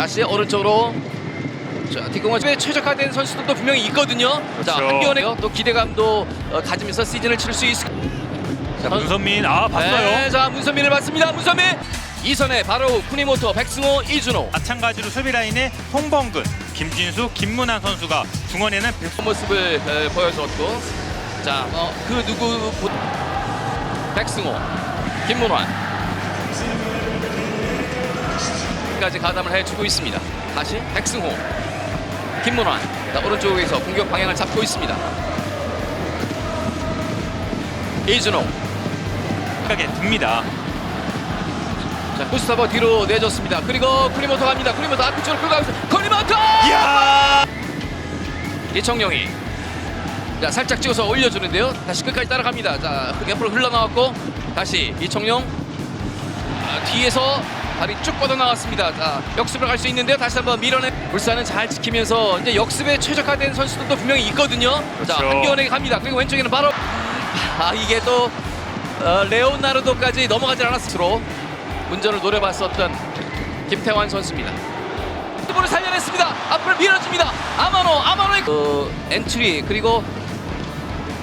다시 오른쪽으로 자, 뒷공간에 최적화된 선수들도 분명히 있거든요. 자, 그렇죠. 한겨울에 또 기대감도 어, 가지면서 시즌을 치를 수 있을 자, 문선민 아 봤어요. 네, 자, 문선민을 봤습니다. 문선민. 이선에 바로 쿠니모토, 백승호, 이준호 마찬가지로 수비 라인에 송범근, 김진수, 김문환 선수가 중원에는 백... 모습을 에, 보여줬고 자, 어, 그 누구 보... 백승호, 김문환 까지 가담을 해주고 있습니다. 다시 백승호, 김문환 자, 오른쪽에서 공격 방향을 잡고 있습니다. 이준호 생각에 듭니다. 자, 구스타버 뒤로 내줬습니다. 그리고 쿠니모토 갑니다. 쿠니모토 앞쪽으로 끌고 가면서 쿠니모토! 이야! 이청용이 자 살짝 찍어서 올려주는데요. 다시 끝까지 따라갑니다. 자 옆으로 흘러나왔고 다시 이청용 아, 뒤에서 발이 쭉 뻗어나왔습니다. 자 역습을 갈 수 있는데요. 다시 한번 밀어내 불사는 잘 지키면서 이제 역습에 최적화된 선수들도 분명히 있거든요. 자 그렇죠. 한기원에게 갑니다. 그리고 왼쪽에는 바로 아 이게 또 어, 레오나르도까지 넘어가지 않았으로 운전을 노려봤었던 김태환 선수입니다. 볼을 살려냈습니다. 앞을 밀어줍니다. 아마노, 아마노의 그 엔트리 그리고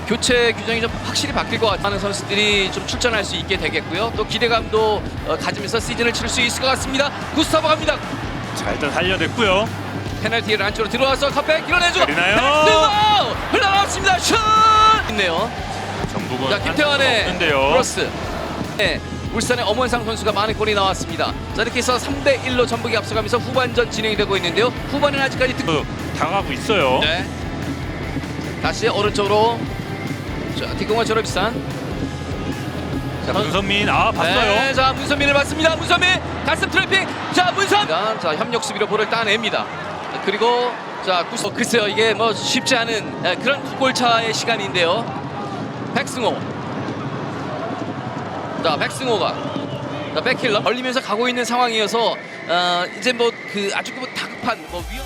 교체 규정이 좀 확실히 바뀔 것 같다는 선수들이 좀 출전할 수 있게 되겠고요. 또 기대감도 어, 가지면서 시즌을 칠 수 있을 것 같습니다. 구스타버 갑니다. 자 일단 살려냈고요. 페널티를 안쪽으로 들어와서 컵백 밀어내주고? 백승호! 흘러나왔습니다. 슛! 있네요. 전북은 자 김태환의. 크로스. 네, 울산의 엄원상 선수가 많은 골이 나왔습니다. 자 이렇게 해서 3대 1로 전북이 앞서가면서 후반전 진행이 되고 있는데요. 후반은 아직까지 득... 그, 당하고 있어요. 네. 다시 오른쪽으로 자 뒷공간 졸업비싼 자, 문선민 아 봤어요. 네, 자 문선민을 봤습니다. 문선민 가슴 트래핑. 자 문선. 자 협력 수비로 볼을 따냅니다. 자, 그리고 자 구스 글쎄요 이게 뭐 쉽지 않은 에, 그런 골차의 시간인데요. 백승호. 자 백승호가 자 백힐러 걸리면서 가고 있는 상황이어서 어, 이제 뭐 그 아주 그 다급한 뭐 위험.